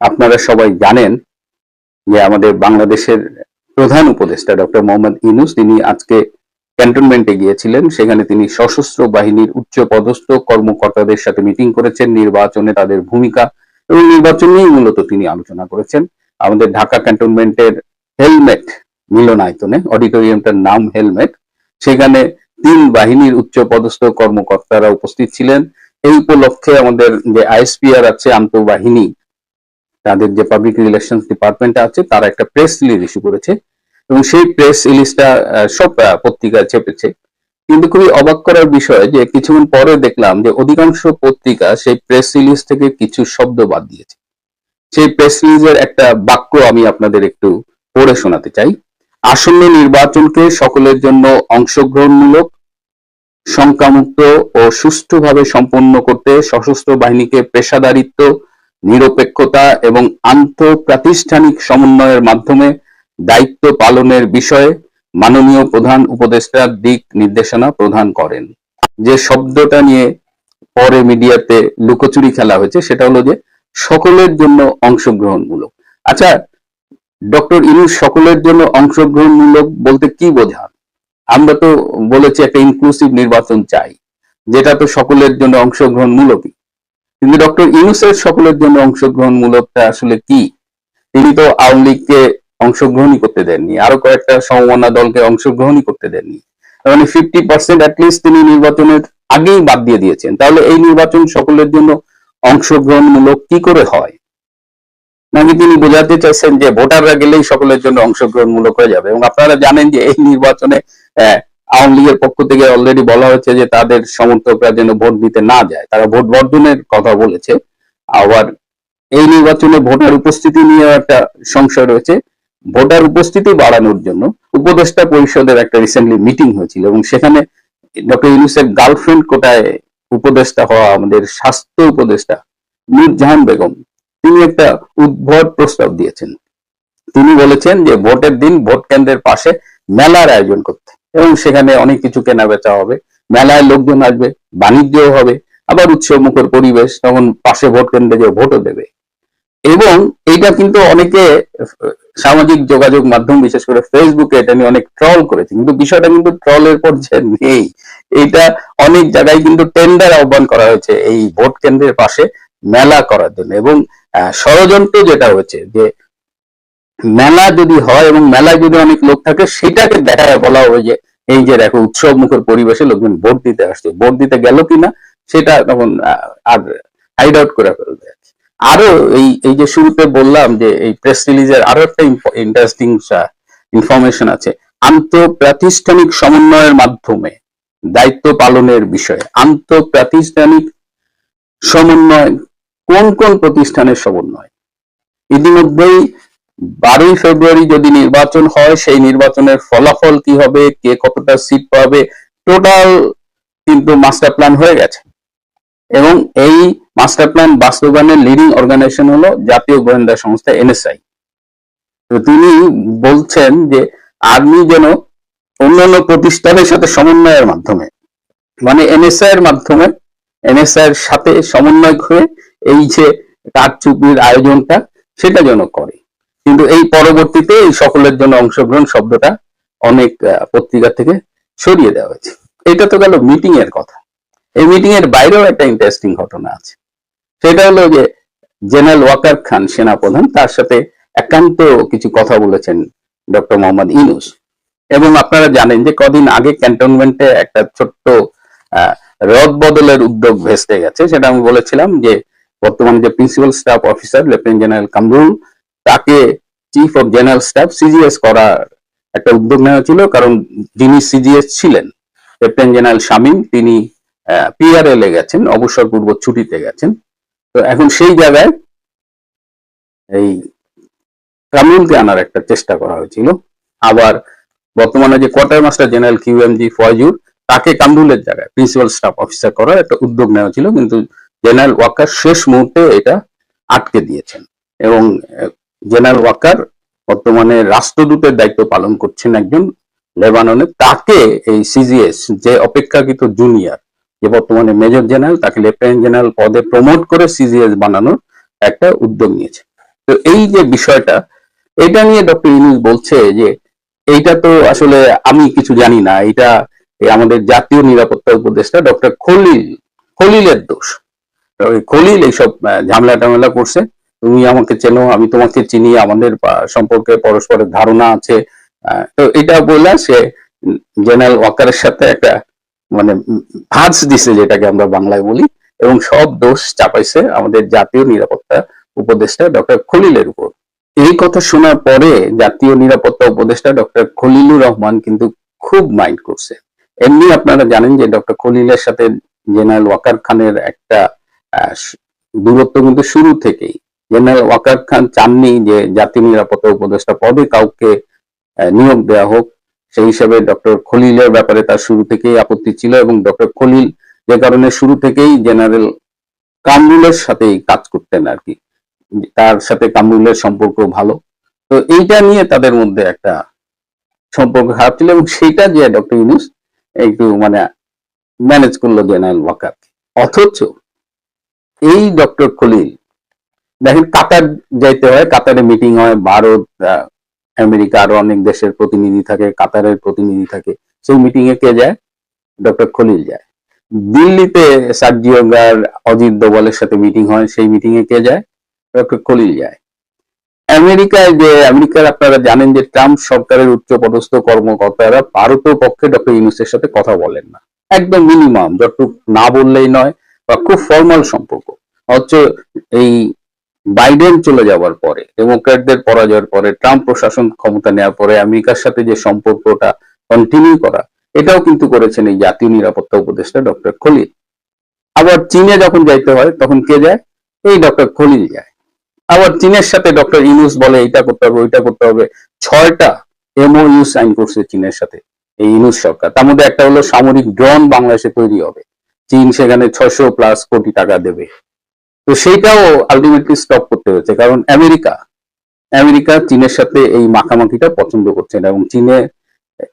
আপনারা সবাই জানেন যে আমাদের বাংলাদেশের প্রধান উপদেষ্টা ডক্টর মোহাম্মদ ইনুস তিনি আজকে ক্যান্টনমেন্টে গিয়েছিলেন। সেখানে তিনি সশস্ত্র বাহিনীর উচ্চ পদস্থ কর্মকর্তাদের সাথে মিটিং করেছেন। নির্বাচনে তাদের ভূমিকা এবং নির্বাচন নিয়েই মূলত তিনি আলোচনা করেছেন। আমাদের ঢাকা ক্যান্টনমেন্টের হেলমেট, মিলনায়তনে, অডিটোরিয়ামটার নাম হেলমেট। সেখানে তিন বাহিনীর উচ্চ পদস্থ কর্মকর্তারা উপস্থিত ছিলেন। এই উপলক্ষে আমাদের যে আইএসপিআর আছে, আন্তঃবাহিনী তাদের যে পাবলিক রিলেশন ডিপার্টমেন্ট আছে তারা একটা প্রেস রিলিজ ইস্যু করেছে। এবং সেই প্রেস রিলিজটা সব আহ, পত্রিকায় চেপেছে কিন্তু খুবই অবাক করার বিষয় যে কিছুক্ষণ পরে দেখলাম যে অধিকাংশ পত্রিকা সেই প্রেস রিলিজ থেকে কিছু শব্দ বাদ দিয়েছে। সেই প্রেস রিলিজের একটা বাক্য আমি আপনাদের একটু পড়ে শোনাতে চাই। আসন্ন নির্বাচনকে সকলের জন্য অংশগ্রহণমূলক শঙ্কামুক্ত ও সুষ্ঠুভাবে সম্পন্ন করতে সশস্ত্র বাহিনীকে পেশাদারিত্ব নিরপেক্ষতা এবং আন্তঃপ্রাতিষ্ঠানিক সমন্বয়ের মাধ্যমে দায়িত্ব পালনের বিষয়ে মাননীয় প্রধান উপদেষ্টার দিক নির্দেশনা প্রদান করেন। যে শব্দটা নিয়ে পরে মিডিয়াতে লুকোচুরি খেলা হয়েছে সেটা হলো যে সকলের জন্য অংশগ্রহণমূলক। আচ্ছা ডক্টর ইনুস সকলের জন্য অংশগ্রহণমূলক বলতে কি বোঝান? আমরা তো বলেছি একটা ইনক্লুসিভ নির্বাচন চাই। যেটা তো সকলের জন্য অংশগ্রহণমূলকই। কিন্তু ডক্টর ইউনুসের সকলের জন্য অংশগ্রহণমূলকটা আসলে কি? তিনি তো আওয়ামী লীগকে অংশগ্রহণই করতে দেননি আরও কয়েকটা সমমনা দলকে অংশগ্রহণই করতে দেননি। মানে ফিফটি পার্সেন্ট অ্যাটলিস্ট তিনি নির্বাচনের আগেই বাদ দিয়ে দিয়েছেন। তাহলে এই নির্বাচন সকলের জন্য অংশগ্রহণমূলক কি করে হয়? নাকি তিনি বোঝাতে চাইছেন যে ভোটাররা গেলেই সকলের জন্য অংশগ্রহণমূলক হয়ে যাবে? এবং আপনারা জানেন যে এই নির্বাচনে আহ, আওয়ামী লীগের পক্ষ থেকে অলরেডি বলা হয়েছে যে তাদের সমর্থকরা যেন ভোট দিতে না যায়। তারা ভোট বর্জনের কথা বলেছে। আবার এই নির্বাচনে ভোটার উপস্থিতি নিয়ে একটা সংশয় রয়েছে। ভোটার উপস্থিতি বাড়ানোর জন্য উপদেষ্টা পরিষদের একটা রিসেন্টলি মিটিং হয়েছিল এবং সেখানে ডক্টর ইউনুসের গার্লফ্রেন্ড কোটায় উপদেষ্টা হওয়া আমাদের স্বাস্থ্য উপদেষ্টা নূর জাহান বেগম, তিনি একটা উদ্ভট প্রস্তাব দিয়েছেন। তিনি বলেছেন যে ভোটের দিন ভোট কেন্দ্রের পাশে মেলার আয়োজন করতে। এবং সেখানে অনেক কিছু কেনা বেচা হবে। মেলায় লোকজন আসবে, বাণিজ্যও হবে, আবার উৎসব মুখর পরিবেশ, তখন পাশে ভোট কেন্দ্রে যে ভোটও দেবে। এবং এইটা কিন্তু অনেকে সামাজিক যোগাযোগ মাধ্যম, বিশেষ করে ফেসবুকে এটা নিয়ে অনেক ট্রল করেছে। কিন্তু বিষয়টা কিন্তু ট্রলের পর্যায়ে নেই। এটা অনেক জায়গায় কিন্তু টেন্ডার আহ্বান করা হয়েছে এই ভোট কেন্দ্রের পাশে মেলা করার জন্য। এবং ষড়যন্ত্র যেটা হয়েছে যে মেলা যদি হয় এবং মেলায় যদি অনেক লোক থাকে, সেটাকে দেখায় বলা হবে যে, এই যে দেখো উৎসব মুখর পরিবেশে লোকজন ভোট দিতে আসছে। ভোট দিতে গেল কিনা, সেটা তখন আর হাইড আউট করে ফেলবে। আরও এই এই যে শুরুতে বললাম যে, এই প্রেস রিলিজের আরও একটা ইন্টারেস্টিং ইনফরমেশন আছে। আন্তঃপ্রাতিষ্ঠানিক সমন্বয়ের মাধ্যমে দায়িত্ব পালনের বিষয়ে। আন্তঃপ্রাতিষ্ঠানিক সমন্বয় কোন কোন প্রতিষ্ঠানের সমন্বয়? ইতিমধ্যেই বারোই ফেব্রুয়ারি যদি নির্বাচন হয়, সেই নির্বাচনের ফলাফল কি হবে? কে কতটা সিট পাবে? টোটাল কিন্তু মাস্টার প্ল্যান হয়ে গেছে। এবং এই মাস্টার প্ল্যান বাস্তবায়নের লিডিং অর্গানাইজেশন হলো জাতীয় গোয়েন্দা সংস্থা এনএসআই তো তিনি বলছেন যে, আর্মি যেন অন্যান্য প্রতিষ্ঠানের সাথে সমন্বয়ের মাধ্যমে মানে এনএসআই এর মাধ্যমে এনএসআই এর সাথে সমন্বয় হয়ে এই যে কারচুপির আয়োজনটা, সেটা যেন করে। কিন্তু এই পরবর্তীতে এই সকলের জন্য অংশগ্রহণ শব্দটা অনেক পত্রিকা থেকে সরিয়ে দেওয়া হয়েছে। এটা তো গেল মিটিং এর কথা। এই মিটিং এর বাইরেও একটা ইন্টারেস্টিং ঘটনা আছে। সেটা হলো যে জেনারেল ওয়াকার খান, সেনাপ্রধান, তার সাথে একান্ত কিছু কথা বলেছেন ডক্টর মোহাম্মদ ইনুস এবং আপনারা জানেন যে কদিন আগে ক্যান্টনমেন্টে একটা ছোট্ট রদ বদলের উদ্যোগ ভেস্তে গেছে। সেটা আমি বলেছিলাম যে বর্তমানে যে principal staff officer lieutenant general Kamrul তাকে chief of general staff C G S করার একটা উদ্যোগ নেওয়া ছিল কারণ যিনি সিজিএস ছিলেন লেফটেন্যান্ট জেনারেল শামীম, তিনি পিআরএল এ গেছেন অবসর পূর্ব ছুটিতে গেছেন। তো এখন সেই জায়গায় এই কামরুলকে আনার একটা চেষ্টা করা হয়েছিল। আবার বর্তমানে যে quarter master general Q M G Foyzur, তাকে কামরুলের জায়গায় প্রিন্সিপাল স্টাফ অফিসার করার একটা উদ্যোগ নেওয়া ছিল কিন্তু জেনারেল ওয়াকার শেষ মুহূর্তে এটা আটকে দিয়েছেন। এবং জেনারেল ওয়াকার বর্তমানে রাষ্ট্রদূতের দায়িত্ব পালন করছেন একজন লেবাননে। তাকে এই সিজিএস যে অপেক্ষাকৃত জুনিয়র যে বর্তমানে মেজর জেনারেল তাকে লেফটেন্যান্ট জেনারেল পদে প্রমোট করে সিজিএস বানানোর একটা উদ্যোগ নিয়েছে। তো এই যে বিষয়টা, এটা নিয়ে ডক্টর ইউনুস বলছে যে, এইটা তো আসলে আমি কিছু জানি না এটা আমাদের জাতীয় নিরাপত্তা উপদেষ্টা ডক্টর খলিল, খলিলের দোষ। খলিল এইসব ঝামেলা টামেলা করছে। তুমি আমাকে চেনো, আমি তোমাকে চিনি, আমাদের সম্পর্কে পরস্পরের ধারণা আছে। তো এটা বললা সে জেনারেল ওয়াকারের সাথে একটা মানে ভাঁজ দিছে, যেটাকে আমরা বাংলায় বলি, এবং সব দোষ চাপাইছে আমাদের জাতীয় নিরাপত্তা উপদেষ্টা ডক্টর খলিলের উপর। এই কথা শোনার পরে জাতীয় নিরাপত্তা উপদেষ্টা ডক্টর খলিলুর রহমান কিন্তু খুব মাইন্ড করছে। এমনি আপনারা জানেন যে ডক্টর খলিলের সাথে জেনারেল ওয়াকার খানের একটা দূরত্ব কিন্তু শুরু থেকেই। জেনারেল ওয়াকার খান চাননি যে জাতীয় নিরাপত্তা উপদেষ্টা পদে কাউকে নিয়োগ দেওয়া হোক, সেই হিসাবে ডক্টর খলিলের ব্যাপারে তার শুরু থেকেই আপত্তি ছিল এবং ডক্টর খলিল যে কারণে শুরু থেকেই জেনারেল কামরুলের সাথেই কাজ করতেন আর কি। তার সাথে কামরুলের সম্পর্ক ভালো। তো এইটা নিয়ে তাদের মধ্যে একটা সম্পর্ক খারাপ ছিল এবং সেটা যে ডক্টর ইউনুস একটু মানে ম্যানেজ করল জেনারেল ওয়াকার অথচ এই ডক্টর খলিল দেখেন কাতার যাইতে হয়, কাতারে মিটিং হয়, ভারত আমেরিকা আরও অনেক দেশের প্রতিনিধি থাকে, কাতারের প্রতিনিধি থাকে। সেই মিটিং এ কে যায়? ডক্টর খলিল যায়। দিল্লিতে সার্জিও গার অজিত দোভালের সাথে মিটিং হয়, সেই মিটিং এ কে যায়? ডক্টর খলিল যায়। আমেরিকায় যে, আমেরিকার আপনারা জানেন যে ট্রাম্প সরকারের উচ্চ পদস্থ কর্মকর্তারা ভারতের পক্ষে ডক্টর ইউনুসের সাথে কথা বলেন না। একদম মিনিমাম যতটুকু না বললেই নয়, বা খুব ফর্মাল সম্পর্ক। হচ্ছে এই বাইডেন চলে যাওয়ার পরে, ডেমোক্র্যাটদের পরাজয়ের পরে, ট্রাম্প প্রশাসন ক্ষমতা নেওয়ার পরে, আমেরিকার সাথে যে সম্পর্কটা কন্টিনিউ করা, এটাও কিন্তু করেছেন এই জাতীয় নিরাপত্তা উপদেষ্টা ডক্টর খলিল। আবার চীনে যখন যাইতে হয়, তখন কে যায়? এই ডক্টর খলিল যায়। আবার চীনের সাথে ডক্টর ইউনুস বলে এটা করতে হবে, ওইটা করতে হবে। ছয়টা এমওইউ সাইন করছে চীনের সাথে, এই ইউনুস সরকার। তার মধ্যে একটা হলো সামরিক ড্রোন বাংলাদেশে তৈরি হবে। চীন সেখানে ছয়শো প্লাস কোটি টাকা দেবে। তো সেইটাও আলটিমেটলি স্টপ করতে হয়েছে, কারণ আমেরিকা আমেরিকা চীনের সাথে এই মাখামাখিটা পছন্দ করছে না এবং চীনে,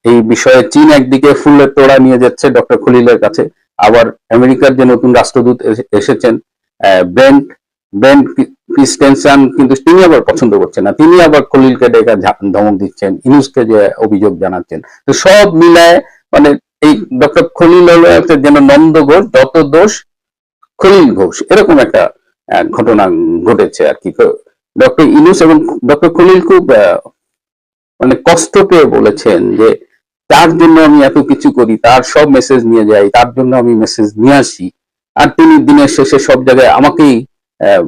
এই বিষয়ে চীন একদিকে ফুলের তোড়া নিয়ে যাচ্ছে ডক্টর খলিলের কাছে, আবার আমেরিকার যে নতুন রাষ্ট্রদূত এসেছেন ব্রেন্ট ব্রেন্ট ক্রিস্টেনসন কিন্তু তিনি আবার পছন্দ করছেন না, তিনি আবার খলিলকে ডেকে ধমক দিচ্ছেন, ইনুসকে যে অভিযোগ জানাচ্ছেন, তো সব মিলায় মানে এই ডক্টর খলিল হলো একটা যেন নন্দ ঘোষ যত দোষ খলিল ঘোষ, এরকম একটা ঘটনা ঘটেছে আর কি। ডক্টর ইনুস এবং ডক্টর খলিল খুব মানে কষ্ট পেয়ে বলেছেন যে তার জন্য আমি এত কিছু করি, তার সব মেসেজ নিয়ে যাই, তার জন্য আমি মেসেজ নিয়ে আসি। আর তিনি দিনের শেষে সব জায়গায় আমাকেই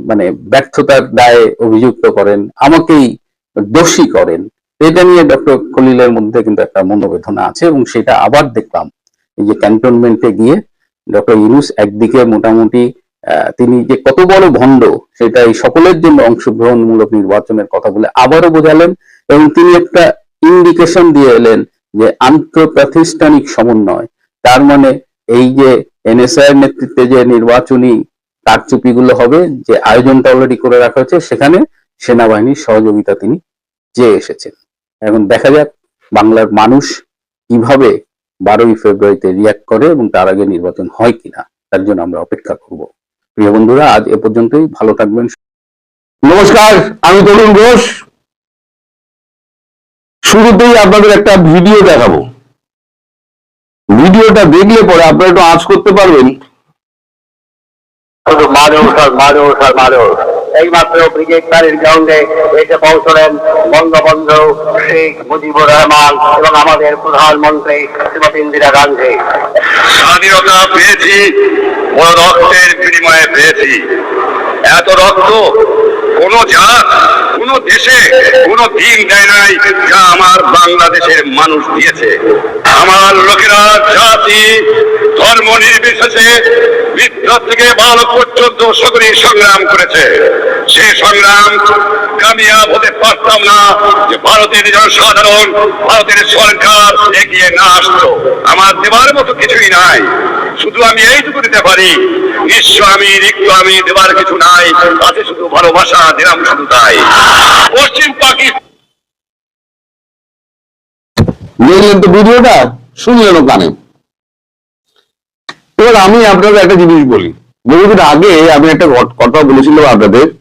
মানে ব্যর্থতার দায়ে অভিযুক্ত করেন, আমাকেই দোষী করেন। এটা নিয়ে ডক্টর খলিলের মধ্যে কিন্তু একটা মনোবেদনা আছে এবং সেটা আবার দেখলাম। এই যে ক্যান্টনমেন্টে গিয়ে ডক্টর ইউনুস একদিকে মোটামুটি তিনি যে কত বড় ভণ্ড সেটা এই সকলের জন্য অংশগ্রহণমূলক নির্বাচনের কথা বলে আবারও বোঝালেন এবং তিনি একটা ইন্ডিকেশন দিয়ে এলেন যে আন্তঃপ্রাতিষ্ঠানিক সমন্বয়। তার মানে এই যে এনএসআই নেতৃত্বে যে নির্বাচনী কারচুপিগুলো হবে, যে আয়োজনটা অলরেডি করে রাখা হয়েছে, সেখানে সেনাবাহিনীর সহযোগিতা তিনি চেয়ে এসেছেন। এখন দেখা যাক বাংলার মানুষ কীভাবে বারোই ফেব্রুয়ারিতে রিয়াক্ট করে এবং তার আগে নির্বাচন হয় কিনা, তার জন্য আমরা অপেক্ষা করব। প্রিয় বন্ধুরা, আজ এ পর্যন্তই। ভালো থাকবেন। নমস্কার, আমি তরুণ ঘোষ। শুরুতেই আপনাদের একটা ভিডিও দেখাবো। ভিডিওটা দেখলে পরে আপনারা একটু আঁচ করতে পারবেন। মারে স্যার মারো স্যার মারো এইমাত্র ব্রিগেড বাড়ির গ্রাউন্ডে এসে পৌঁছলেন বঙ্গবন্ধু শেখ মুজিবুর রহমান এবং আমাদের প্রধানমন্ত্রী শ্রীমতী ইন্দিরা গান্ধী। স্বাধীনতা পেয়েছি, বড় রক্তের বিনিময়ে পেয়েছি। এত রক্ত কোন জাত, কোন দেশে কোন দিন দেয় নাই যা আমার বাংলাদেশের মানুষ দিয়েছে। আমার লোকেরা জাতি, ধর্ম নির্বিশেষে বিদ্রোহ থেকে বালক পর্যন্ত সকলেই সংগ্রাম করেছে। সে সংগ্রাম কামিয়াব হতে পারতাম না যে ভারতের জনসাধারণ ভারতের সরকার এগিয়ে না আসতো। আমার দেবার মতো কিছুই নাই। শুধু আমি এইটুকু দিতে পারি। নিঃস্ব আমি, রিক্ত আমি, দেবার কিছু নাই। আছে শুধু ভালোবাসা, দিলাম শুধু তাই। পশ্চিম পাকিস্তান তো ভিডিওটা? শুনলেন কানে এবার আমি আপনাদের একটা জিনিস বলি। বহুদিন আগে আমি একটা কথা বলেছিলাম আপনাদের।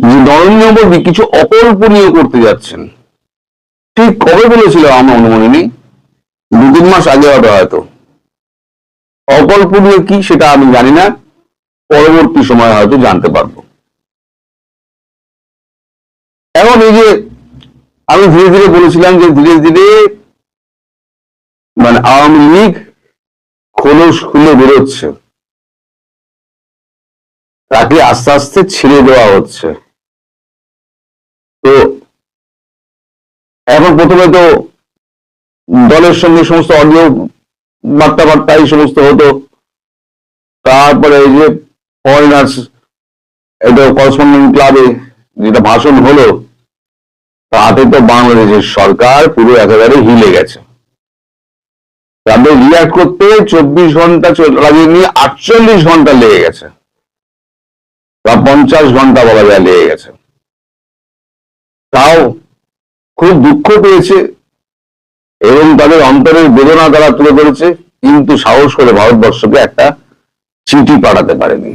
নরেন্দ্র মোদী কিছু অকল্পনীয় করতে যাচ্ছেন? ঠিক কবে বলেছিল আমার অনুমতি নেই। দু তিন মাস আগে হবে হয়তো। অকল্পনীয় কি সেটা আমি জানি না। পরবর্তী সময় হয়তো জানতে পারব। এখন এই যে আমি ধীরে ধীরে বলেছিলাম যে ধীরে ধীরে মানে আওয়ামী লীগ খোলস খুলে বেরোচ্ছে। তাকে আস্তে আস্তে ছেড়ে দেওয়া হচ্ছে। তো এখন প্রথমে তো দলের সঙ্গে সমস্ত অডিও বার্তা বার্তা এই সমস্ত হতো। তারপরে এই যে ফরেনার্স এটা করসপন্ডেন্ট ক্লাবে যেটা ভাষণ হলো, তাতে তো বাংলাদেশের সরকার পুরো একেবারে হিলে গেছে। তাদের রিয়াক্ট করতে চব্বিশ ঘণ্টা লাগিয়ে নিয়ে আটচল্লিশ ঘণ্টা লেগে গেছে। বা পঞ্চাশ ঘণ্টা বলা যায় লেগে গেছে। তাও খুব দুঃখ পেয়েছে এবং তাদের অন্তরের বেদনা তারা তুলে ধরেছে, কিন্তু সাহস করে ভারতবর্ষকে একটা চিঠি পাঠাতে পারেনি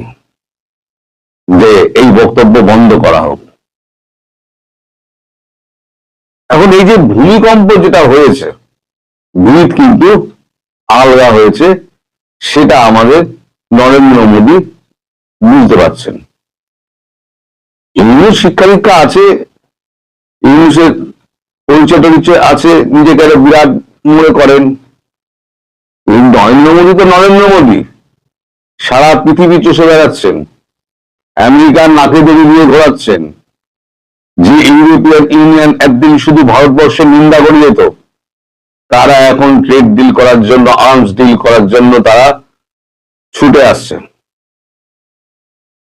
যে এই বক্তব্য বন্ধ করা হোক। এখন এই যে ভূমিকম্প যেটা হয়েছে ভিত কিন্তু আলগা হয়েছে, সেটা আমাদের নরেন্দ্র মোদী বুঝতে পারছেন। ইংলিশ শিক্ষা দীক্ষা আছে ইংলিশের পরিচয় টরিচয় আছে, নিজেকে বিরাট মনে করেন। নরেন্দ্র মোদী তো নরেন্দ্র মোদী। সারা পৃথিবী চষে বেড়াচ্ছেন। আমেরিকার নাকে দড়ি দিয়ে ঘোরাচ্ছেন। যে ইউরোপিয়ান ইউনিয়ন একদিন শুধু ভারতবর্ষের নিন্দা করে যেত তারা এখন ট্রেড ডিল করার জন্য আর্মস ডিল করার জন্য তারা ছুটে আসছে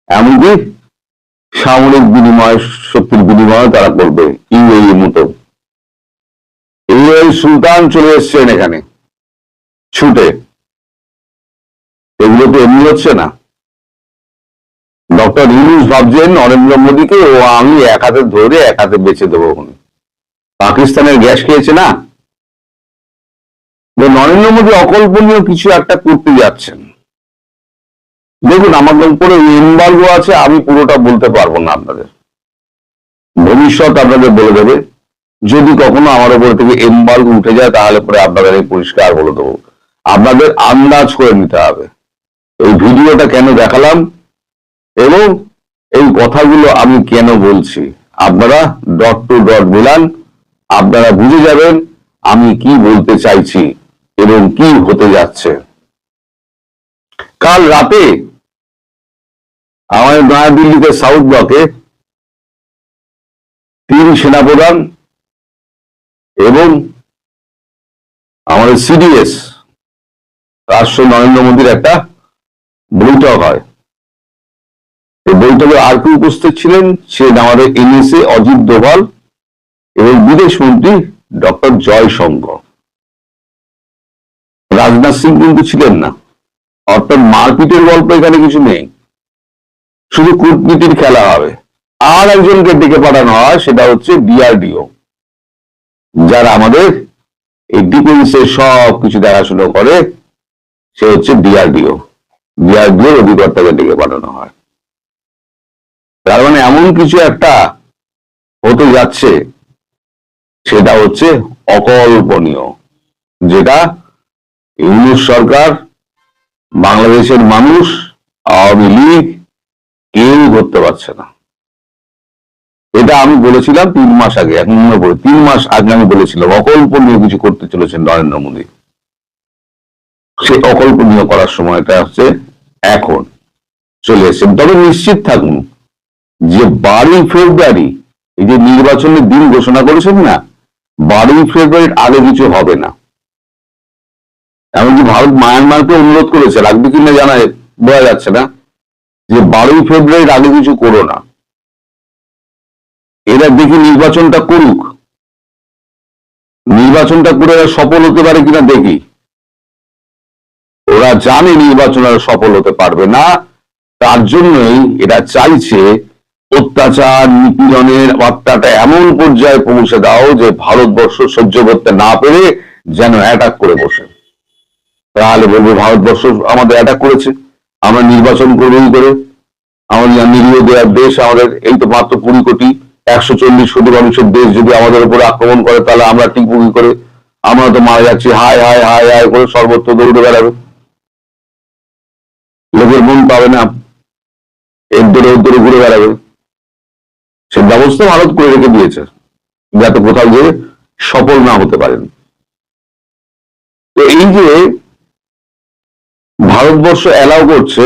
এমনকি সামরিক বিনিময়, শক্তির বিনিময় তারা করবে ইউএই মতো। ইউএই সুলতান চলে এসছেন এখানে। ছুটে। এগুলো তো এমনি হচ্ছে না। ডক্টর ইউনুস ভাবছেন, নরেন্দ্র মোদীকে ও আমি এক হাতে ধরে এক হাতে বেঁচে দেবো ওখানে। পাকিস্তানের গ্যাস খেয়েছে না? নরেন্দ্র মোদী অকল্পনীয় কিছু একটা করতে যাচ্ছেন। দেখুন আমাদের উপরে এম্বার্গো আছে, আমি পুরোটা বলতে পারব না আপনাদের। ভবিষ্যৎ আপনাদের বলে দেবে। যদি কখনো আমার উপর থেকে এম্বার্গো উঠে যায়, তাহলে পরে আপনাদের পরিষ্কার বলে দেবো। আপনাদের আন্দাজ করে নিতে হবে। এই ভিডিওটা কেন দেখালাম? এবং এই কথাগুলো আমি কেন বলছি? আপনারা ডট টু ডট মিলান, আপনারা বুঝে যাবেন আমি কি বলতে চাইছি এবং কি হতে যাচ্ছে। কাল রাতে আমাদের নয়াদিল্লিতে সাউথ ব্লকে তিন সেনাপ্রধান এবং আমাদের সিডিএস রাষ্ট্র নরেন্দ্র মোদীর একটা বৈঠক হয়। এই বৈঠকে আর কি উপস্থিত ছিলেন? ছিলেন আমাদের এনএসএ অজিত দোভাল এবং বিদেশ মন্ত্রী ডক্টর জয়শঙ্কর। রাজনাথ সিং কিন্তু ছিলেন না। অর্থাৎ মারপিটের গল্প এখানে কিছু নেই। শুধু কূটনীতির খেলা হবে। আর একজনকে ডেকে পাঠানো হয়, সেটা হচ্ছে ডিআরডিও যারা আমাদের এই ডিফেন্সের সব কিছু দেখাশোনা করে, সে হচ্ছে ডিআরডিও ডিআরডিও অধিকর্তাকে ডেকে পাঠানো হয়। তার মানে এমন কিছু একটা হতে যাচ্ছে, সেটা হচ্ছে অকল্পনীয়, যেটা ইংলিশ সরকার, বাংলাদেশের মানুষ, আওয়ামী লীগ কেউ করতে পারছে না। এটা আমি বলেছিলাম তিন মাস আগে, এখন মনে পড়ে, তিন মাস আগে আমি বলেছিলাম অকল্পনীয় কিছু করতে চলেছেন নরেন্দ্র মোদী। সে অকল্পনীয় করার সময়টা হচ্ছে এখন, চলে এসেছে তবে নিশ্চিত থাকুন যে বারোই ফেব্রুয়ারি, এই যে নির্বাচনের দিন ঘোষণা করেছেন না, বারোই ফেব্রুয়ারির আগে কিছু হবে না। এমনকি ভারত মায়ানমারকে অনুরোধ করেছে, রাখবে কিনা জানা বোঝা যাচ্ছে না। যে বারোই ফেব্রুয়ারির আগে কিছু করো না। এরা দেখি নির্বাচনটা করুক। নির্বাচনটা করে এরা সফল হতে পারে কিনা দেখি। ওরা জানে নির্বাচন আর সফল হতে পারবে না। তার জন্যই এরা চাইছে অত্যাচার, নিপীড়নের বার্তাটা এমন পর্যায়ে পৌঁছে দাও যে ভারতবর্ষ সহ্য করতে না পেরে যেন অ্যাটাক করে বসে। তাহলে বলব, ভারতবর্ষ আমাদের অ্যাটাক করেছে। আমরা নির্বাচন করব কি করে আমাদের নিরীহ দেওয়ার দেশ, আমাদের এই তো মাত্র কুড়ি কোটি, একশো চল্লিশ কোটি মানুষের দেশ যদি আমাদের উপরে আক্রমণ করে, তাহলে আমরা টিকবো কি করে? আমরা তো মারা যাচ্ছি, হায় হায় হায় হায় করে সর্বত্র দৌড়ে বেড়াবে। লোকের মন পাবে না এর দূরে ওর দূরে ঘুরে বেড়াবে। সে ব্যবস্থা ভারত করে রেখে দিয়েছে, যাতে কোথাও গিয়ে সফল না হতে পারেন। তো এই যে ভারতবর্ষ অ্যালাউ করছে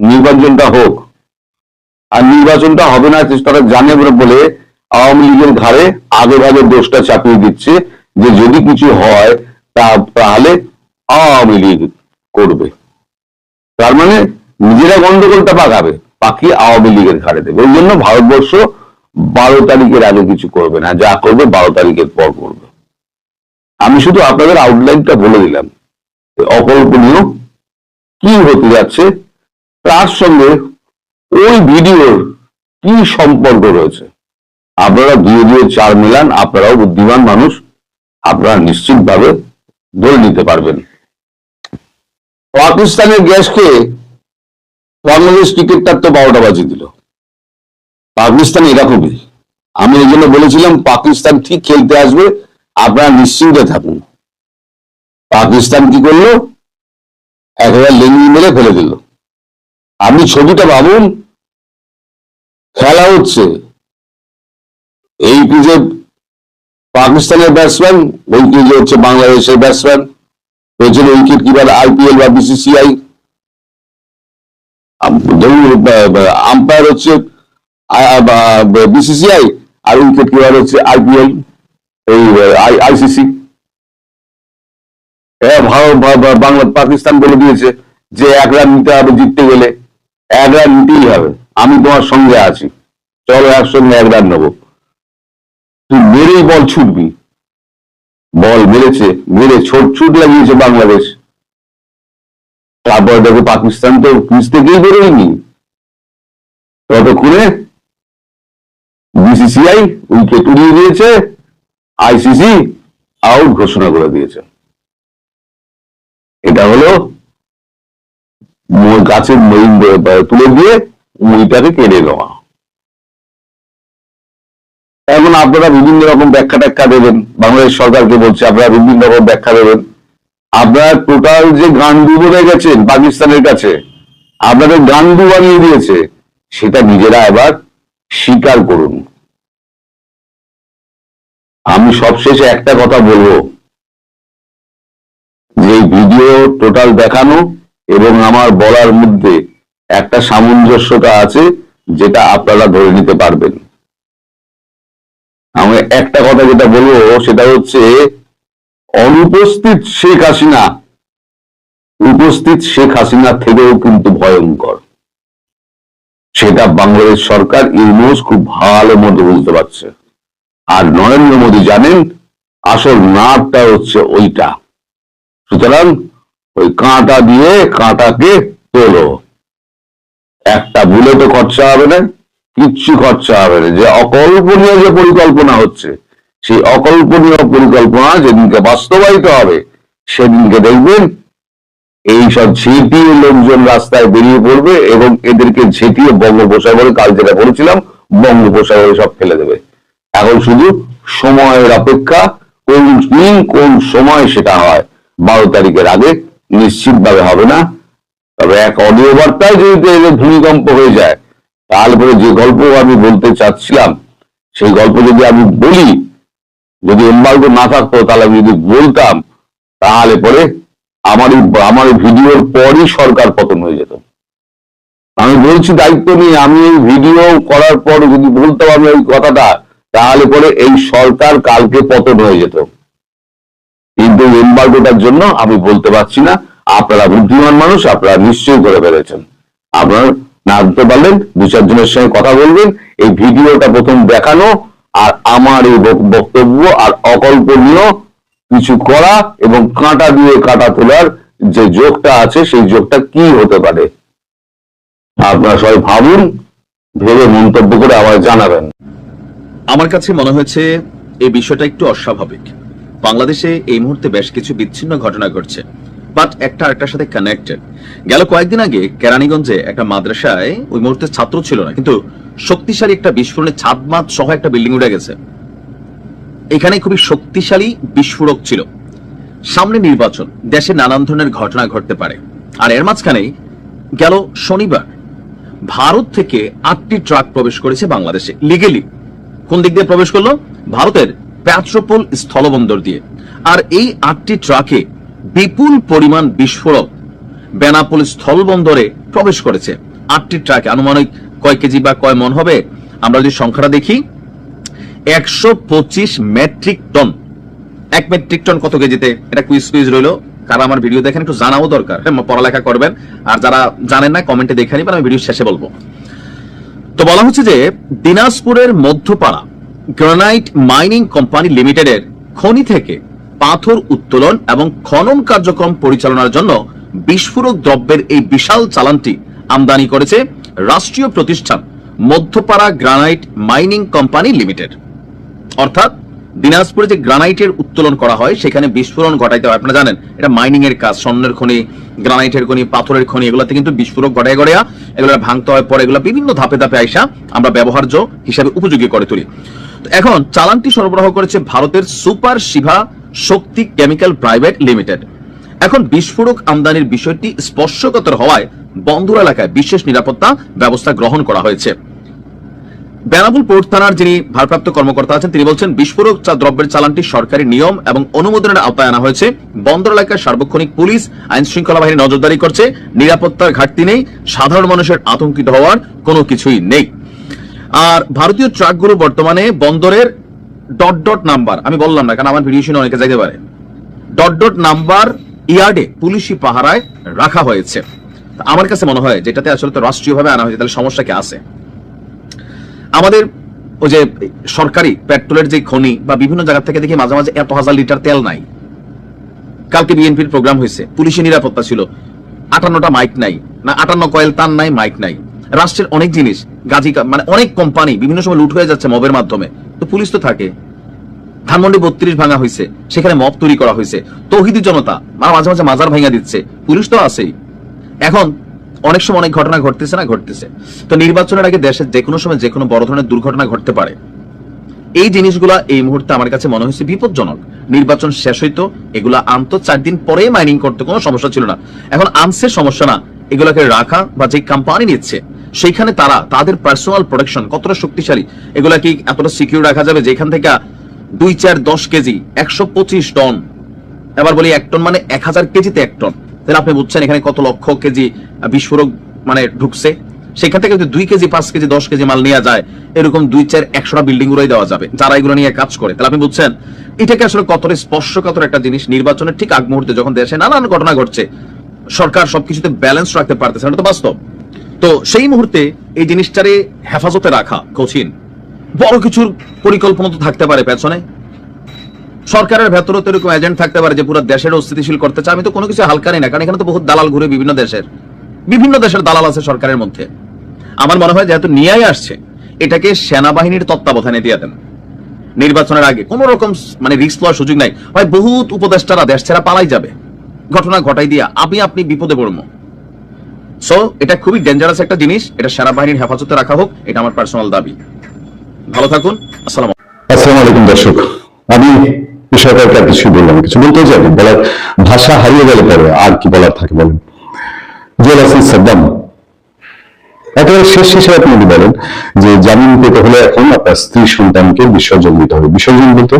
নির্বাচনটা হোক। আর নির্বাচনটা হবে না তারা জানে বলে আওয়ামী লীগের ঘাড়ে আগে ভাগে দোষটা চাপিয়ে দিচ্ছে যে যদি কিছু হয়, তা তাহলে আওয়ামী লীগ করবে। তার মানে নিজেরা গন্ডগোলটা পাকাবে বাকি আওয়ামী লীগের ঘাড়ে দেবে। ওই জন্য ভারতবর্ষ বারো তারিখের আগে কিছু করবে না, যা করবে বারো তারিখের পর করবে। আমি শুধু আপনাদের আউটলাইনটা বলে দিলাম। অকল্পনীয় কি হতে যাচ্ছে? তার সঙ্গে ওই ভিডিওর কি সম্পর্ক রয়েছে? আপনারা দুয়ে দুয়ে চার মিলান, আপনারাও বুদ্ধিমান মানুষ, আপনারা নিশ্চিতভাবে ধরে নিতে পারবেন। পাকিস্তানের গ্যাসকে বাংলাদেশ ক্রিকেটটার তো বারোটা বাজিয়ে দিল। পাকিস্তান এরকমই। আমি এই জন্য বলেছিলাম, পাকিস্তান ঠিক খেলতে আসবে, আপনারা নিশ্চিন্তে থাকুন। পাকিস্তান কি করল? একেবারে লেঙ্গি মেরে ফেলে দিল। আপনি ছবিটা ভাবুন, খেলা হচ্ছে। এই পিজে পাকিস্তানের ব্যাটসম্যান ওই পিজে হচ্ছে বাংলাদেশের ব্যাটসম্যান পেছনে উইকেট কিপার আইপিএল বা বিসিসিআই আম্পায়ার হচ্ছে বিসিসিআই আর উইকেট কিপার হচ্ছে আইপিএল এই আইসিসি ভারত বাংলা, পাকিস্তান বলে দিয়েছে যে এক রান নিতে হবে জিততে গেলে, এক রান নিতেই হবে। আমি তোমার সঙ্গে আছি। চলো একসঙ্গে এক রান নেব। তুই মেরেই বল ছুটবি। বল মেরেছে, মেরে ছোট ছুট লাগিয়েছে বাংলাদেশ। তারপরে দেখো পাকিস্তান তো পিচ থেকেই বেরোয়নি। ততক্ষণে বিসিসিআই উইকেট উড়িয়ে দিয়েছে। আইসিসি আউট ঘোষণা করে দিয়েছে। এটা হলো গাছের মই তুলে দিয়ে মুইটাকে কেড়ে নেওয়া। এখন আপনারা বিভিন্ন রকম ব্যাখ্যা ট্যাখ্যা দেবেন। বাংলাদেশ সরকারকে বলছে, আপনারা বিভিন্ন রকম ব্যাখ্যা দেবেন। আপনারা টোটাল যে গান্ডু বনে গেছেন পাকিস্তানের কাছে, আপনাদের গান্ডু বানিয়ে দিয়েছে, সেটা নিজেরা এবার স্বীকার করুন। আমি সবশেষে একটা কথা বলব টোটাল দেখানো এবং আমার বলার মধ্যে একটা সামঞ্জস্যতা আছে যেটা আপনারা ধরে নিতে পারবেন। আমি একটা কথা যেটা বলব, সেটা হচ্ছে অনুপস্থিত শেখ হাসিনা, উপস্থিত শেখ হাসিনা থেকেও কিন্তু ভয়ঙ্কর। সেটা বাংলাদেশ সরকার ইউনুস খুব ভালো মতো বুঝতে পারছে। আর নরেন্দ্র মোদী জানেন, আসল নাটটা হচ্ছে ওইটা। সুতরাং ওই কাঁটা দিয়ে কাঁটাকে তোলো। একটা বুলেটও খরচা হবে না, কিচ্ছু খরচা হবে না। যে অকল্পনীয় যে পরিকল্পনা হচ্ছে, সেই অকল্পনীয় পরিকল্পনা যেদিনকে বাস্তবায়িত হবে, সেদিনকে দেখবেন এই সব ঝেঁটিয়ে লোকজন রাস্তায় বেরিয়ে পড়বে এবং এদেরকে ঝেঁটিয়ে বঙ্গোপসাগরে কাল যেটা বলেছিলাম, বঙ্গোপসাগরে সব ফেলে দেবে। এখন শুধু সময়ের অপেক্ষা, কোন দিন কোন সময় সেটা হয়, বারো তারিখের আগে নিশ্চিতভাবে হবে না। তবে এক অডিও বার্তায় যদি ভূমিকম্প হয়ে যায় তাহলে পরে যে গল্প আমি বলতে চাচ্ছিলাম, সেই গল্প যদি আমি বলি, যদি এম্বার্গো না থাকতো, তাহলে আমি যদি বলতাম, তাহলে পরে আমার আমার ভিডিওর পরই সরকার পতন হয়ে যেত। আমি বলছি দায়িত্ব নিয়ে, আমি এই ভিডিও করার পর যদি বলতাম আমি ওই কথাটা, তাহলে পরে এই সরকার কালকে পতন হয়ে যেত। কিন্তু এম্বার্গোটার জন্য আমি বলতে পারছি না। আপনারা বুদ্ধিমান মানুষ, আপনারা নিশ্চয়ই করে পেরেছেন আপনারা না দিতে পারলেন দু চারজনের সঙ্গে কথা বলবেন, এই ভিডিওটা প্রথম দেখানো, আর আমার এই বক্তব্য আর অকল্পনীয় কিছু করা এবং কাঁটা দিয়ে কাঁটা তোলার যে যোগটা আছে, সেই যোগটা কি হতে পারে? আপনারা সবাই ভাবুন, ভেবে মন্তব্য করে আমায় জানাবেন। আমার কাছে মনে হয়েছে, এই বিষয়টা একটু অস্বাভাবিক। বাংলাদেশে এই মুহূর্তে বেশ কিছু বিচ্ছিন্ন ঘটনা ঘটছে বাট একটা আরেকটার সাথে কানেক্টেড গেল কয়েকদিন আগে কেরানীগঞ্জে একটা মাদ্রাসায় ওই মুহূর্তে ছাত্র ছিল না, কিন্তু শক্তিশালী একটা বিস্ফোরণে ছাদ মাত সহ একটা বিল্ডিং উঠে গেছে। এখানে খুবই শক্তিশালী বিস্ফোরক ছিল। সামনে নির্বাচন, দেশে নানান ধরনের ঘটনা ঘটতে পারে। আর এর মাঝখানেই গেল শনিবার, ভারত থেকে আটটি ট্রাক প্রবেশ করেছে বাংলাদেশে লিগেলি কোন দিক দিয়ে প্রবেশ করল? ভারতের প্যাট্রোপোল স্থলবন্দর দিয়ে। আর এই আটটি ট্রাকে বিপুল পরিমাণ বিস্ফোরক বেনাপোল স্থলবন্দরে প্রবেশ করেছে। আটটি ট্রাকে আনুমানিক কয় কেজি বা কয় মন হবে? আমরা যদি সংখ্যাটা দেখি, একশো পঁচিশ মেট্রিক টন। এক মেট্রিক টন কত কেজিতে? এটা কুইজ কুইজ রইল। কারা আমার ভিডিও দেখেন একটু জানাও দরকার। হ্যাঁ পড়ালেখা করবেন। আর যারা জানেন না কমেন্টে দেখে নিবেন, আমি ভিডিও শেষে বলব। তো বলা হচ্ছে যে, দিনাজপুরের মধ্যপাড়া গ্রানাইট মাইনিং কোম্পানি লিমিটেডের খনি থেকে পাথর উত্তোলন এবং খনন কার্যক্রম পরিচালনার জন্য বিস্ফোরক দ্রব্যের এই বিশাল চালানটি আমদানি করেছে রাষ্ট্রীয় প্রতিষ্ঠান Madhyapara granite mining company limited অর্থাৎ দিনাজপুরে যে গ্রানাইটের উত্তোলন করা হয়, সেখানে বিস্ফোরণ ঘটাইতে হয়। আপনারা জানেন, এটা মাইনিং এর কাজ, স্বর্ণের খনি, গ্রানাইটের খনি, পাথরের খনি, এগুলোতে কিন্তু বিস্ফোরক ঘটায় গড়াইয়া এগুলো ভাঙতে হয়, পরে এগুলো বিভিন্ন ধাপে ধাপে আইসা আমরা ব্যবহার্য হিসাবে উপযোগী করে তুলি। এখন চালানটি সরবরাহ করেছে ভারতের super Shiva Shakti chemical private limited. এখন বিস্ফোরক আমদানির বিষয়টি স্পর্শকাতর হওয়ায় বন্দর এলাকায় বিশেষ নিরাপত্তা ব্যবস্থা গ্রহণ করা হয়েছে। বেনাবুল পোর্ট থানার যিনি ভারপ্রাপ্ত কর্মকর্তা আছেন, তিনি বলছেন, বিস্ফোরক দ্রব্যের চালানটি সরকারি নিয়ম এবং অনুমোদনের আওতায় আনা হয়েছে। বন্দর এলাকায় সার্বক্ষণিক পুলিশ আইন শৃঙ্খলা বাহিনী নজরদারি করছে। নিরাপত্তার ঘাটতি নেই। সাধারণ মানুষের আতঙ্কিত হওয়ার কোনো কিছুই নেই। আর ভারতীয় ট্রাকগুলো বর্তমানে বন্দরের ডট ডট নাম্বার, আমি বললাম না, কারণ আমার ভিডিও শুনে অনেকে যাইতে পারে। ডট ডট নাম্বার ইয়ার্ডে পুলিশি পাহারায় রাখা হয়েছে। আমার কাছে মনে হয় যেটাতে আসলে তো রাষ্ট্রীয়ভাবে আনা হয়েছে, তাহলে সমস্যা কি আছে? আমাদের ওই যে সরকারি পেট্রোলের যে খনি বা বিভিন্ন জায়গা থেকে দেখি মাঝে মাঝে এত হাজার লিটার তেল নাই। কালকে বিএনপির প্রোগ্রাম হয়েছে পুলিশের নিরাপত্তা ছিল। আটান্নটা মাইক নাই, না, আটান্ন কয়েল তার নাই মাইক নাই। রাষ্ট্রের অনেক জিনিস, গাজী মানে অনেক কোম্পানি বিভিন্ন সময় লুট হয়ে যাচ্ছে মবের মাধ্যমে। তো পুলিশ তো থাকে। ধানমন্ডি বত্রিশ ভাঙা হয়েছে সেখানে মব তৈরি করা হয়েছে তৌহিদি জনতা আর মাঝে মাঝে মাজার ভাঙা দিচ্ছে। পুলিশ তো আছেই। এখন অনেক সময় অনেক ঘটনা ঘটতেছে না, ঘটতেছে। তো নির্বাচনের আগে দেশের যে কোনো সময় যে কোনো বড় ধরনের দুর্ঘটনা ঘটতে পারে। এই জিনিসগুলা এই মুহূর্তে আমার কাছে মনে হয়েছে বিপজ্জনক। নির্বাচন শেষ হইতো, এগুলা আনতো, চার দিন পরে মাইনিং করতে কোনো সমস্যা ছিল না। এখন আনছে সমস্যা না, এগুলাকে রাখা বা যে কোম্পানি নিচ্ছে সেইখানে তারা, তাদের পার্সোনাল প্রোটেকশন কতটা শক্তিশালী, এগুলা কি এতটা সিকিউর রাখা যাবে যেখান থেকে দুই চার দশ কেজি, একশো পঁচিশ টন, এবার বলি এক টন মানে এক হাজার কেজিতে এক টন। তাহলে আপনি বুঝছেন এখানে কত লক্ষ কেজি বিস্ফোরক মানে ঢুকছে। সেখান থেকে যদি দুই কেজি, পাঁচ কেজি, দশ কেজি মাল নেওয়া যায়, এরকম দুই চার একশোটা বিল্ডিং গুলোই দেওয়া যাবে, যারা এগুলো নিয়ে কাজ করে। তাহলে আপনি বুঝছেন, এটাকে আসলে কতটা স্পর্শকাতর একটা জিনিস, নির্বাচনের ঠিক আগ মুহূর্তে যখন দেশে নানান ঘটনা ঘটছে, সরকার সবকিছুতে ব্যালেন্স রাখতে পারতেছে না তো বাস্তব। তো সেই মুহূর্তে এই জিনিসটারে হেফাজতে রাখা কঠিন। বড় কিছুর পরিকল্পনা তো থাকতে পারে পেছনে। সরকারের ভেতরে তো এরকম এজেন্ট থাকতে পারে যে পুরো দেশের অস্থিতিশীল করতে চায়। আমি তো কোনো কিছু হালকা নেই না, কারণ এখানে তো বহুত দালাল ঘুরে বিভিন্ন দেশের বিভিন্ন দেশের দালাল আছে সরকারের মধ্যে। আমার মনে হয় যেহেতু নিয়েই আসছে, এটাকে সেনাবাহিনীর তত্ত্বাবধানে দিয়ে দেন। নির্বাচনের আগে কোন রকম মানে রিস্ক লওয়ার সুযোগ নাই। ভাই বহুত উপদেষ্টারা দেশ ছেড়া পালাই যাবে। ঘটনা ঘটাই দিয়া আমি আপনি বিপদে পড়ব সো এটা খুবই ডেঞ্জারাস একটা জিনিস। এটা সেনাবাহিনীর হেফাজতে রাখা হোক, এটা আমার পার্সোনাল দাবি। ভালো থাকুন, আসসালাম আসসালামু আলাইকুম, দর্শক। আমি সরকারকে আর কিছু বললাম কিছু বলতে জানি বলার ভাষা হারিয়ে গেলে পরে আর কি বলার থাকে বলেন। সাদ্দাম। একেবারে শেষ হিসেবে আপনি যদি বলেন যে জামিন পেতে হলে এখন আপনার স্ত্রী সন্তানকে বিসর্জন দিতে হবে। বিসর্জন বলতে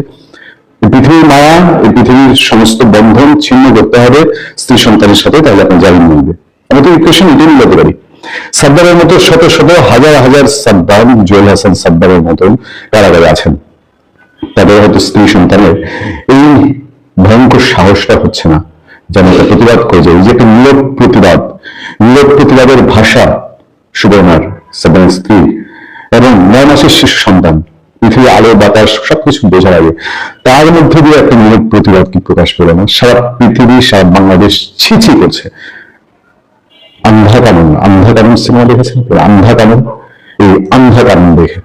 পৃথিবীর মায়া, এই পৃথিবীর সমস্ত বন্ধন ছিন্ন করতে হবে স্ত্রী সন্তানের সাথে, তাহলে আপনার জামিন মিলবে। আমরা তো ইকুয়েশন এটাই মিলাতে পারি। সাদ্দামের মতো শত শত হাজার হাজার সাদ্দাম জুয়েল হাসান সাদ্দামের মতন কারাগারে আছেন। তাদের হয়তো স্ত্রী সন্তানের এই ভয়ঙ্কর সাহসটা হচ্ছে না। যেন একটা প্রতিবাদ করে এই যে একটা নীরব প্রতিবাদ, নীরব প্রতিবাদের ভাষা সুবর্ণার সাদ্দামের স্ত্রী এবং নয় মাসের শিশু সন্তান, পৃথিবী আলো, বাতাস, সবকিছু বোঝার আগে তার মধ্যে দিয়ে একটা নীরব প্রতিবাদ কি প্রকাশ পেল না? সারা পৃথিবী, সারা বাংলাদেশ ছিছি করছে আন্ধা কানুন সিনেমা দেখেছেন? আপনারা? এই আন্ধাকানুন দেখে।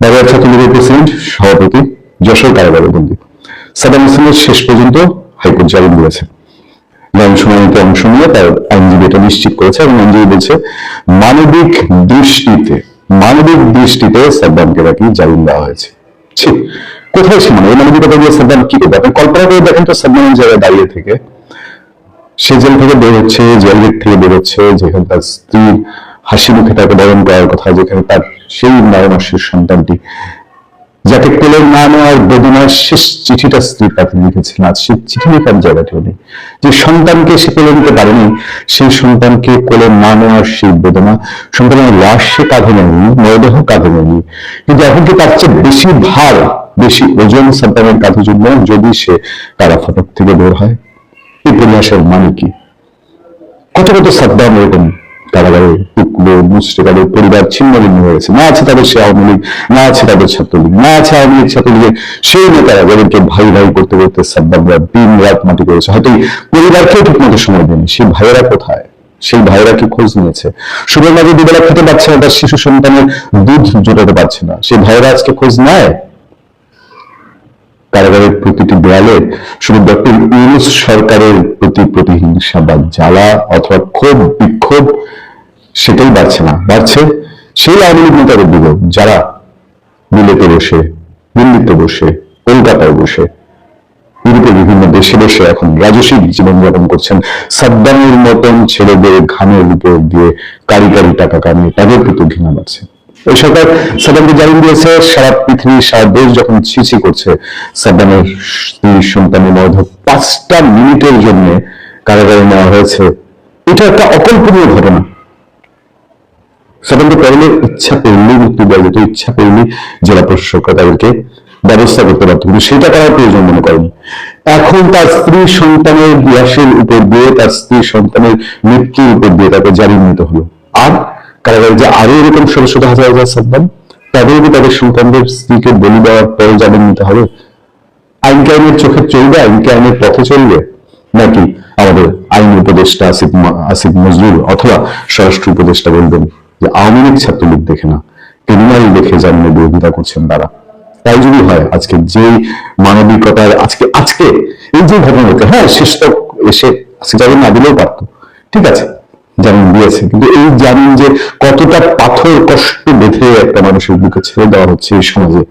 বাবার ছাত্রলীগের প্রেসিডেন্ট সভাপতি যশোর কারাগারে বন্দী। সাদাম হোসেনের শেষ পর্যন্ত হাইকোর্ট জামিন দিয়েছে। জনশুনানিতে অংশ নিয়ে তার আইনজীবী এটা নিশ্চিত করেছে এবং আইনজীবী বলছে, মানবিক দৃষ্টিতে মানবিক দৃষ্টিতে সাদ্দামকে নাকি জামিন দেওয়া হয়েছে। কোথায় সীমানা এই মানবিকতা দিয়ে সাদ্দাম কি করবে আপনি কল্পনা করে দেখেন তো সাদ্দামের জায়গায় দাঁড়িয়ে থেকে। সে জেল থেকে বের হচ্ছে জেল গেট থেকে বের হচ্ছে যেখানে তার স্ত্রীর হাসি মুখে তাকে বরণ করার কথা, যেখানে তার সেই নয় মাসের সন্তানটি, যাকে কোলে না নেওয়ার বেদনার শেষ চিঠিটা স্ত্রীর কাছে লিখেছিলেন আজ সেই চিঠি লেখার জায়গাটিও নেই যে সন্তানকে সে কোলে নিতে পারেনি, সেই সন্তানকে কোলে না নেওয়ার সেই বেদনা, সন্তানের লাশ সে কাঁধে নেয়নি, মরদেহ কাঁধে নেয়নি। কিন্তু এখন কি তার চেয়ে বেশি ভার, বেশি ওজন সন্তানের কাঁধে জন্য যদি সে কারা ফটক থেকে বের হয়? এই পরিহাসের মানে কি? কত কত সাদ্দাম এরকম কারাগারে টুকরো মুসরে তাদের পরিবার ছিন্ন ভিন্ন হয়েছে না আছে তাদের সে আওয়ামী লীগ, না আছে তাদের ছাত্রলীগ, না আছে আওয়ামী লীগ, ছাত্রলীগের সেই নেতারা যাদেরকে ভাই ভাই করতে করতে সাদ্দামরা দিন রাত মাটি করেছে। হয়তো পরিবারকেও ঠিক মতো সময় দেয়নি। সেই ভাইয়েরা কোথায়? সেই ভাইয়েরা কি খোঁজ নিয়েছে? মাঝে দুবেলা খেতে পারছে না, তার শিশু সন্তানের দুধ জোটাতে পারছে না। সেই ভাইয়েরা আজকে খোঁজ নেয়? কারাগারের প্রতিটি দেয়ালে শুধু ডক্টর ইউনুস সরকারের প্রতি প্রতিহিংসা বা জ্বালা অথবা ক্ষোভ, বিক্ষোভ, সেটাই বাড়ছে না। বাড়ছে সেই আওয়ামী লীগ নেতাদের দিকেও যারা বিলেতে বসে, দিল্লিতে বসে, কলকাতায় বসে, ইউরোপের বিভিন্ন দেশে বসে এখন রাজস্বিক জীবনযাপন করছেন। সাদ্দামের মতন ছেলেদের ঘামের উপর দিয়ে কারি কারি টাকা কামিয়ে তাদের প্রতি ঘৃণা বাড়ছে। ওই সরকার সাদ্দামকে জামিন দিয়েছে, সারা পৃথিবী সারা দেশ যখন ছিছি করছে, সাদ্দামের স্ত্রী সন্তানের মধ্যে পাঁচটা মিনিটের জন্য কারাগারে নেওয়া হয়েছে। এটা একটা অকল্পনীয় ঘটনা। সাধারণত করলে ইচ্ছা করলেই মুক্তি দেওয়া যেত ইচ্ছা করলেই জেলা প্রশাসক তাদেরকে ব্যবস্থা করতে পারত কিন্তু সেটা করার প্রয়োজন মনে করেনি। এখন তার স্ত্রী সন্তানের বিয়াসের উপর দিয়ে, তার স্ত্রী সন্তানের মৃত্যুর উপর দিয়ে তাকে জারি নিতে হলো। আর কারাগারে যে আরও এরকম শত শত হাজার হাজার সাদ্দাম তাদেরকে তাদের সন্তানদের স্ত্রীকে বলি দেওয়ার পরে জামিন নিতে হবে? আইনকে আইনের চোখে চলবে আইনকে আইনের পথে চলবে? নাকি আমাদের আইন উপদেষ্টা আসিফ আসিফ নজরুল অথবা স্বরাষ্ট্র উপদেষ্টা বলবেন যে আওয়ামী লীগ ছাত্রলীগ দেখে না, ক্রিমিনাল দেখে জামিনের বিরোধিতা করছেন তারা? তাই যদি হয়, আজকে যে মানবিকতার আজকে আজকে এই যে ঘটনা হ্যাঁ শেষ তক এসে আজকে জামিন না দিলেও পারতো। ঠিক আছে জামিন দিয়েছে। কিন্তু এই জামিন যে কতটা পাথর কষ্ট বেঁধে একটা মানুষের বুকে ছেড়ে দেওয়া হচ্ছে এই সমাজে